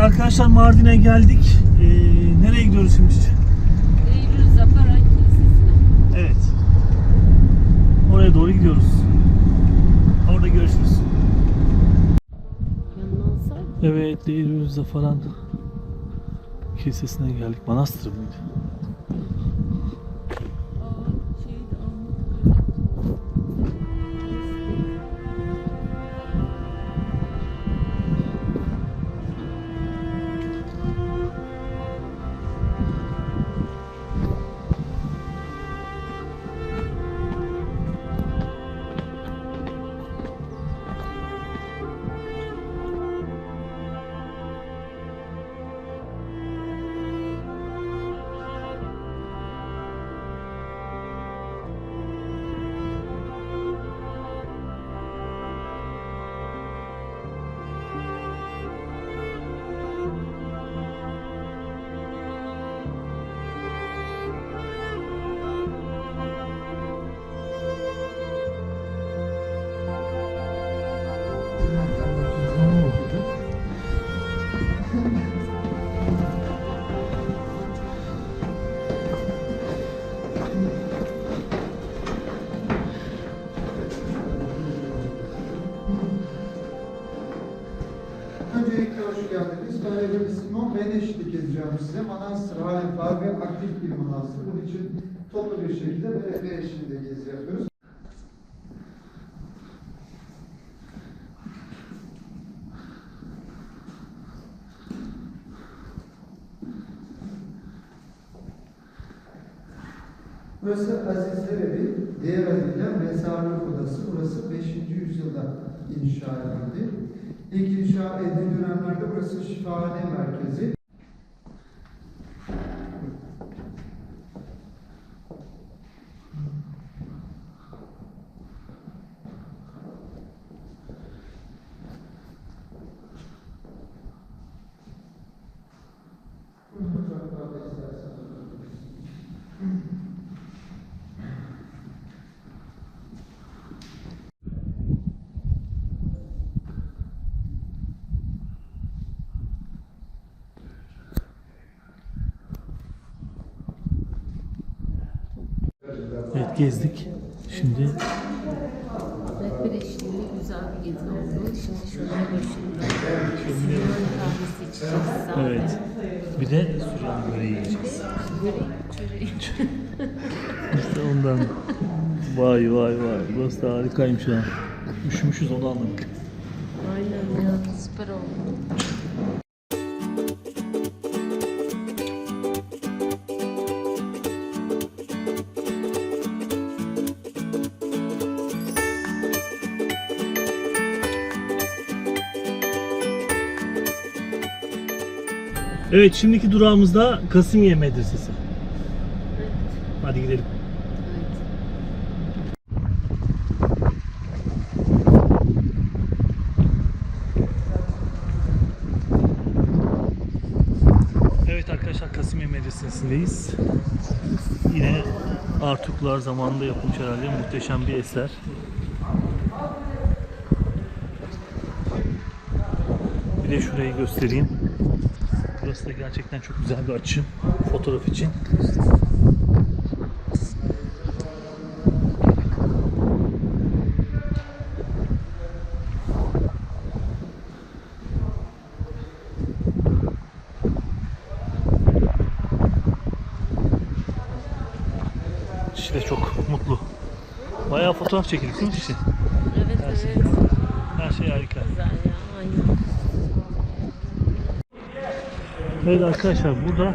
arkadaşlar Mardin'e geldik. Ee, nereye gidiyoruz şimdi? Eylül Zafer Kilisesi'ne. Evet. Oraya doğru gidiyoruz. Orada görüşürüz. Evet, Eylül Zafaran Kilisesi'ne geldik. Manastır mıydı? Eşlik edeceğim size. Manastır halen faal ve aktif bir manastır. Bunun için toplu bir şekilde belediye eşliğinde gezi yapıyoruz. Burası Azizler Evi, diğer adıyla Mezarlık Odası. Burası 5. yüzyılda inşa edildi. İlk inşa edildiği dönemlerde burası şifahane merkezi. Evet, gezdik. Şimdi Rehber eşliğinde güzel bir gezi oldu. Şimdi şöyle başında. Süleyman kahvesi içeceğiz zaten. evet. Bir de Süryani böreği yiyeceğiz. Çöreği. İşte ondan. Vay vay vay. Burası da harikaymış ha. Üşümüşüz onu anladık. Aynen ya süper oldu. Evet şimdiki durağımızda Kasimiye Medresesi. Evet. Hadi gidelim. evet. Arkadaşlar Kasimiye Medresesi'ndeyiz. Yine Artuklar zamanında yapılmış herhalde muhteşem bir eser. Bir de şurayı göstereyim. Burası da gerçekten çok güzel bir açı fotoğraf için. Kişi de çok mutlu. Bayağı fotoğraf çekildik değil mi Kişi? Evet evet. Her şey harika. Güzel ya. Aynen. Evet arkadaşlar burada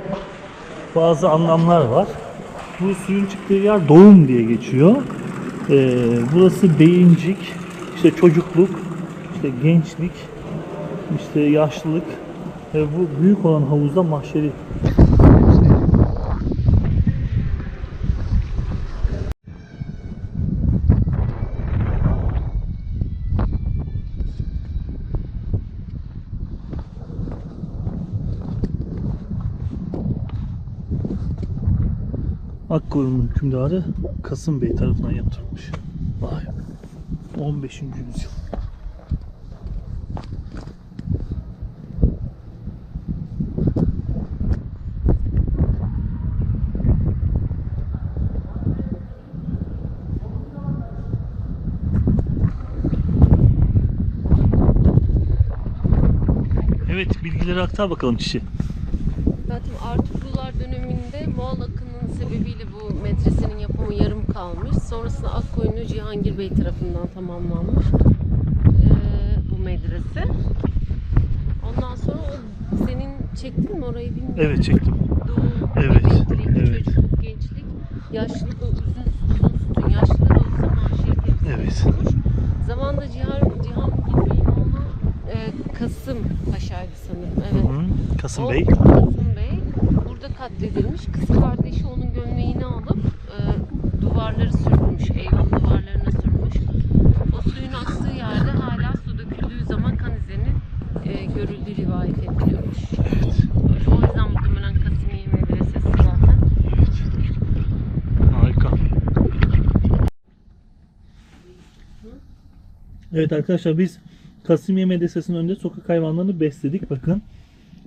bazı anlamlar var. Bu suyun çıktığı yer doğum diye geçiyor. Ee, burası beyincik, işte çocukluk, işte gençlik, işte yaşlılık ve bu büyük olan havuzda mahşeri. Akkor'un hükümdarı Kasım Bey tarafından yaptırılmış. Vay. 15. yüzyıl. Evet bilgileri aktar bakalım kişi. Zaten Artuklular döneminde Moğol akın sebebiyle bu medresenin yapımı yarım kalmış. Sonrasında Akkoyunlu Cihangir Bey tarafından tamamlanmış ee, bu medrese. Ondan sonra o senin çektin mi orayı bilmiyorum. Evet çektim. Doğum, Evet, emeklilik, evet. çocukluk, gençlik, yaşlılık o uzun, uzun sütun. Yaşlılar o zaman şey temsil Evet. ediyormuş. Zamanında Cihan, Cihan Bey'in oğlu e, Kasım Paşa'ydı sanırım. Evet. Hı, Kasım O Bey. Kasım Bey burada katledilmiş. Kız kardeşi onun gömleğini alıp e, duvarları sürmüş, evin duvarlarına sürmüş. O suyun aktığı yerde hala su döküldüğü zaman kan izlerinin e, görüldüğü rivayet ediliyormuş. Evet. O yüzden muhtemelen Kasimiye Medresesi zaten. Harika. Evet arkadaşlar biz Kasimiye Medresesi'nin önünde sokak hayvanlarını besledik bakın.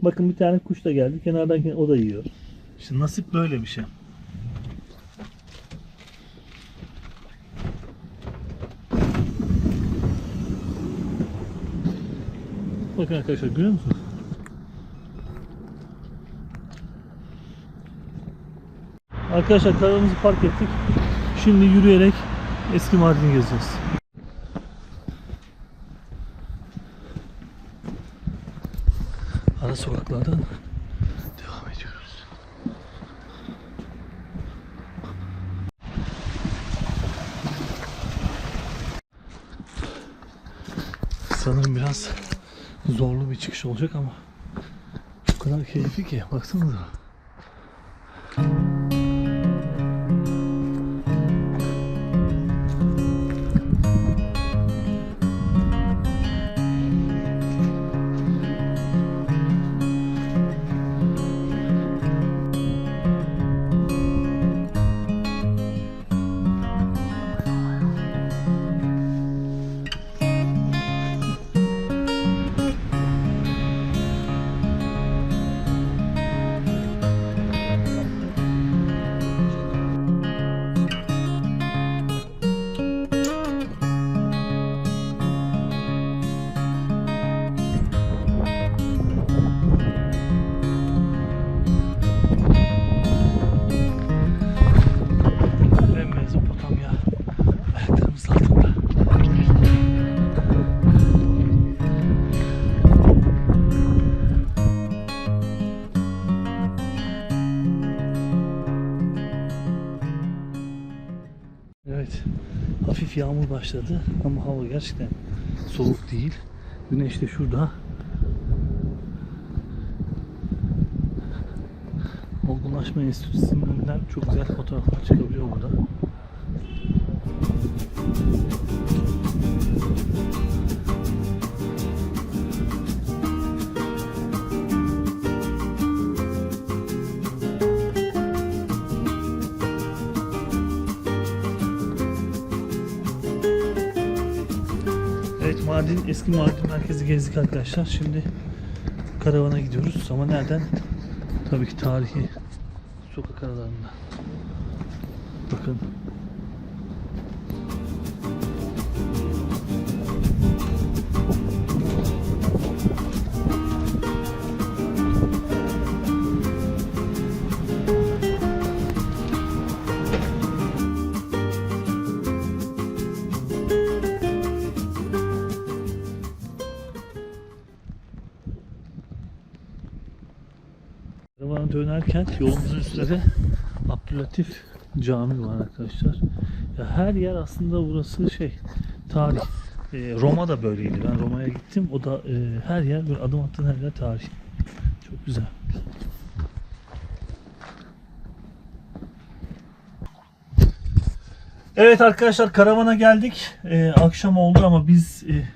Bakın bir tane kuş da geldi. Kenardan o da yiyor. İşte nasip böyle bir şey. Bakın arkadaşlar görüyor musunuz? Arkadaşlar karavanımızı park ettik. Şimdi yürüyerek eski Mardin'i gezeceğiz. Sokaklardan devam ediyoruz. Sanırım biraz zorlu bir çıkış olacak ama o kadar keyifli ki baksanıza. Yağmur başladı ama hava gerçekten soğuk değil. Güneş de şurada. Olgunlaşma Enstitüsü'nden çok güzel fotoğraflar çıkabiliyor burada. Evet Mardin, eski Mardin merkezi gezdik arkadaşlar. Şimdi karavana gidiyoruz ama nereden? Tabii ki tarihi sokak aralarında. Bakın. Dönerken yolumuzun üstünde de Abdülatif Cami var arkadaşlar. Ya her yer aslında burası şey tarih. Ee, Roma da böyleydi. Ben Roma'ya gittim. O da e, her yer böyle adım attığın her yer tarih. Çok güzel. Evet arkadaşlar karavana geldik. Ee, akşam oldu ama biz e,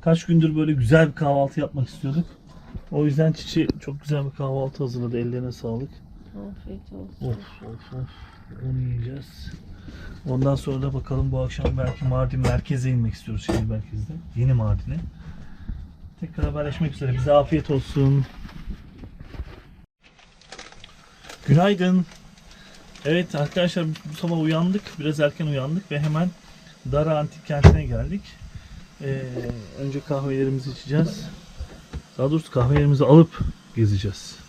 kaç gündür böyle güzel bir kahvaltı yapmak istiyorduk. O yüzden Çiçi çok güzel bir kahvaltı hazırladı. Ellerine sağlık. Afiyet olsun. Of of of. Onu yiyeceğiz. Ondan sonra da bakalım bu akşam belki Mardin merkeze inmek istiyoruz şehir merkezde. Yeni Mardin'e. Tekrar haberleşmek üzere. Bize afiyet olsun. Günaydın. Evet arkadaşlar bu sabah uyandık. Biraz erken uyandık ve hemen Dara Antik Kenti'ne geldik. Ee, önce kahvelerimizi içeceğiz. Daha doğrusu kahvelerimizi alıp gezeceğiz.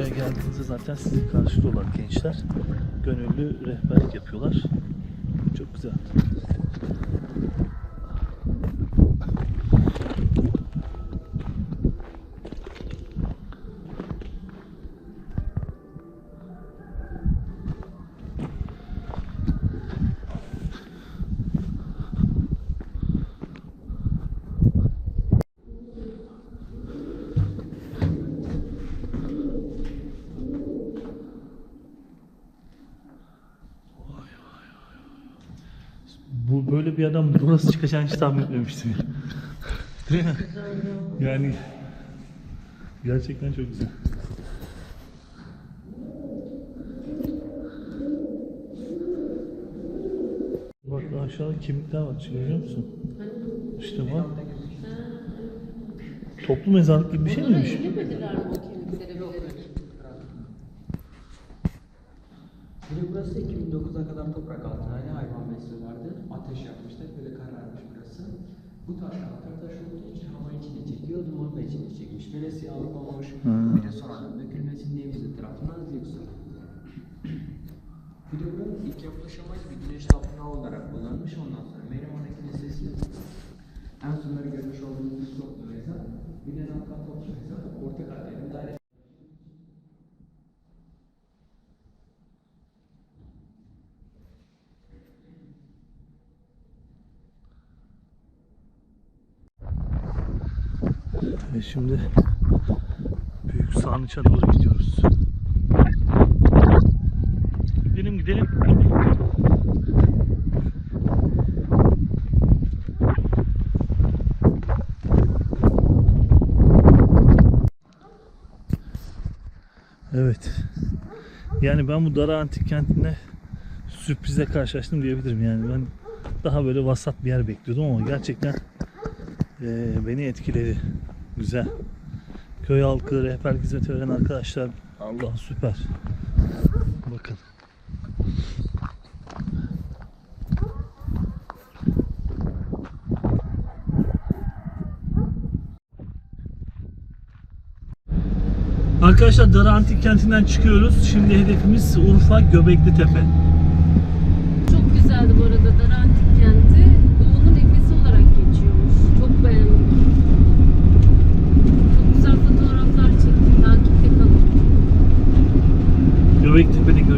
Buraya geldiğinizde zaten sizi karşılıyorlar gençler. Gönüllü rehberlik yapıyorlar. Çok güzel. Bu böyle bir adam burası çıkacağını hiç tahmin etmemiştim. Değil mi? Yani gerçekten çok güzel. Bak aşağıda kimlikler var görüyor musun? İşte bak. Toplu mezarlık gibi bir şey miymiş? Bilemediler mi o kemikleri bilerek? Bir de burası 2009'a kadar toprak altına hani hayvan besliyorlardı. Ateş yapmışlar böyle kararmış burası. Bu taş kalkar taş olduğu için hava içine çekiyor, duman da içine çekmiş. Böyle siyahlık olmuş. Bir de sonradan dökülmesin diye biz etrafına azlık Bir de bu ilk yapılış amacı bir güneş tapınağı olarak kullanılmış. Ondan sonra Meryem Kilisesi en sonları görmüş olduğumuz toplu mezar. Bir de Namkan toplu mezar. Orta katlarında daire Ve şimdi Büyük Sarnıç'a doğru gidiyoruz. Gidelim gidelim. Evet. Yani ben bu Dara Antik Kenti'nde sürprize karşılaştım diyebilirim. Yani ben daha böyle vasat bir yer bekliyordum ama gerçekten eee, beni etkiledi. Güzel. Köy halkı, rehberlik hizmeti veren arkadaşlar. Allah süper. Bakın. Arkadaşlar Dara Antik Kenti'nden çıkıyoruz. Şimdi hedefimiz Urfa Göbekli Tepe. Ludwig bin ich